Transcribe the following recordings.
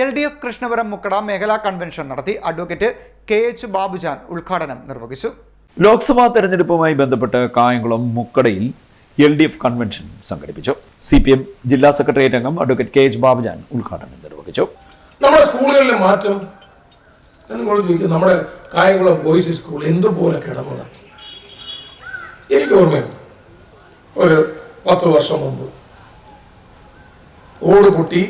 L D F Krishnapuram Mukkada മേഖലാ convention നടത്തി advocate K H Babujan ഉദ്ഘാടനം നിർവഹിച്ചു. ലോക്സഭാ തെരഞ്ഞെടുപ്പുമായി ബന്ധപ്പെട്ട് കായംകുളം മുക്കടയിൽ എൽ ഡി എഫ് കൺവെൻഷൻ സംഘടിപ്പിച്ചു. സി പി എം ജില്ലാ സെക്രട്ടേറിയറ്റ് അംഗം അഡ്വക്കേറ്റ് കെ എച്ച് ബാബുജാൻ ഉദ്ഘാടനം നിർവഹിച്ചു. നമ്മുടെ സ്കൂളുകളിലെ മാറ്റം നമ്മുടെ കായംകുളം ബോയ്സ് സ്കൂൾ എന്തുപോലെ കിടന്നതാണ് എനിക്ക് ഓർമ്മയുണ്ട്. ഒരു പത്ത് വർഷം മുമ്പ് ഓട് പൊട്ടി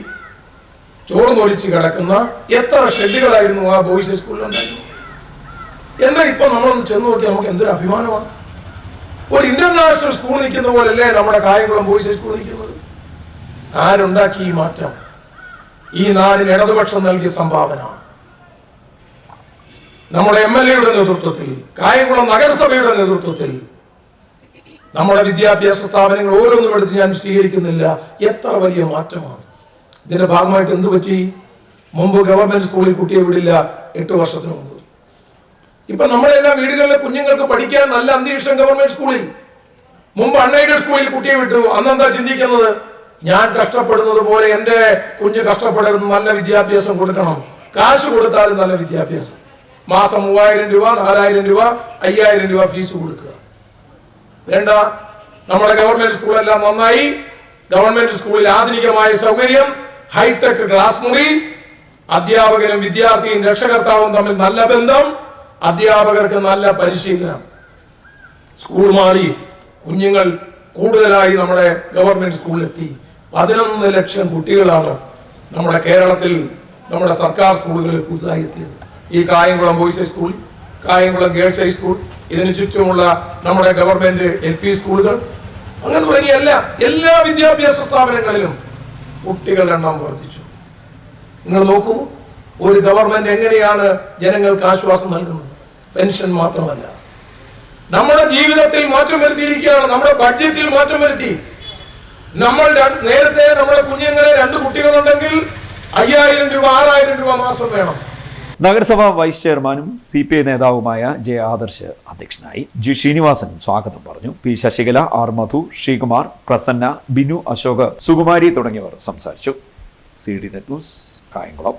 ചോർന്നൊലിച്ച് കിടക്കുന്ന എത്ര ഷെഡുകളായിരുന്നു ആ ബോയ്സ് സ്കൂളിലുണ്ടായിരുന്നു ഉണ്ടായിരുന്നു എന്നാ ഇപ്പൊ നമ്മളൊന്ന് ചെന്ന് നോക്കി നമുക്ക് എന്തൊരു അഭിമാനമാണ്. ഒരു ഇന്റർനാഷണൽ സ്കൂൾ നിൽക്കുന്ന പോലെയല്ലേ നമ്മുടെ കായംകുളം ബോയ്സ് സ്കൂൾ നിൽക്കുന്നത്? ആരുണ്ടാക്കി ഈ മാറ്റം? ഈ നാടിന് ഇടതുപക്ഷം നൽകിയ സംഭാവന. നമ്മുടെ എം എൽ എയുടെ നേതൃത്വത്തിൽ കായംകുളം നഗരസഭയുടെ നേതൃത്വത്തിൽ നമ്മുടെ വിദ്യാഭ്യാസ സ്ഥാപനങ്ങൾ ഓരോന്നും എടുത്ത് ഞാൻ സ്വീകരിക്കുന്നില്ല എത്ര വലിയ മാറ്റമാണ്. ഇതിന്റെ ഭാഗമായിട്ട് എന്ത് പറ്റി? മുമ്പ് ഗവൺമെന്റ് സ്കൂളിൽ കുട്ടിയെ വിടില്ല എട്ട് വർഷത്തിന് മുമ്പ്. ഇപ്പൊ നമ്മളെല്ലാം വീടുകളിലെ കുഞ്ഞുങ്ങൾക്ക് പഠിക്കാൻ നല്ല അന്തരീക്ഷം ഗവൺമെന്റ് സ്കൂളിൽ മുമ്പ് അണ്ണയുടെ സ്കൂളിൽ കുട്ടിയെ വിട്ടു. അന്നെന്താ ചിന്തിക്കുന്നത്? ഞാൻ കഷ്ടപ്പെടുന്നത് പോലെ എന്റെ കുഞ്ഞ് കഷ്ടപ്പെടരുത് നല്ല വിദ്യാഭ്യാസം കൊടുക്കണം. കാശ് കൊടുത്താലും നല്ല വിദ്യാഭ്യാസം. മാസം മൂവായിരം രൂപ നാലായിരം രൂപ അയ്യായിരം രൂപ ഫീസ് കൊടുക്കുക. വേണ്ട. നമ്മുടെ ഗവൺമെന്റ് സ്കൂളെല്ലാം നന്നായി. ഗവൺമെന്റ് സ്കൂളിൽ ആധുനികമായ സൗകര്യം. ഹൈടെക് ക്ലാസ് മുറി അധ്യാപകനും വിദ്യാർത്ഥിയും രക്ഷകർത്താവും തമ്മിൽ നല്ല ബന്ധം അധ്യാപകർക്ക് നല്ല പരിശീലനം. സ്കൂൾ മാറി കുഞ്ഞുങ്ങൾ കൂടുതലായി നമ്മുടെ ഗവൺമെന്റ് സ്കൂളിലെത്തി. പതിനൊന്ന് ലക്ഷം കുട്ടികളാണ് നമ്മുടെ കേരളത്തിൽ നമ്മുടെ സർക്കാർ സ്കൂളുകളിൽ പുതുതായി എത്തിയത്. ഈ Kayamkulam boys high school Kayamkulam girls high school ഇതിന് ചുറ്റുമുള്ള നമ്മുടെ ഗവൺമെന്റ് എൽ പി സ്കൂളുകൾ അങ്ങനെ തുടങ്ങിയ എല്ലാ എല്ലാ വിദ്യാഭ്യാസ സ്ഥാപനങ്ങളിലും കുട്ടികളുടെ എണ്ണം വർദ്ധിച്ചു. നിങ്ങൾ നോക്കൂ ഒരു ഗവൺമെന്റ് എങ്ങനെയാണ് ജനങ്ങൾക്ക് ആശ്വാസം നൽകുന്നത്? പെൻഷൻ മാത്രമല്ല. നമ്മുടെ ജീവിതത്തിൽ മാറ്റം വരുത്തിയിരിക്കുകയാണ് നമ്മുടെ ബഡ്ജറ്റിൽ മാറ്റം വരുത്തി. നമ്മൾ നേരത്തെ നമ്മുടെ കുഞ്ഞുങ്ങളെ രണ്ട് കുട്ടികളുണ്ടെങ്കിൽ അയ്യായിരം രൂപ ആറായിരം രൂപ മാസം വേണം. നഗരസഭാ വൈസ് ചെയർമാനും സി പി ഐ നേതാവുമായ ജെ ആദർശ് അധ്യക്ഷനായി ജി ശ്രീനിവാസൻ സ്വാഗതം പറഞ്ഞു. പി ശശികല ആർ മധു ശ്രീകുമാർ പ്രസന്ന ബിനു അശോക് സുകുമാരി തുടങ്ങിയവർ സംസാരിച്ചു. C D net news Kayamkulam.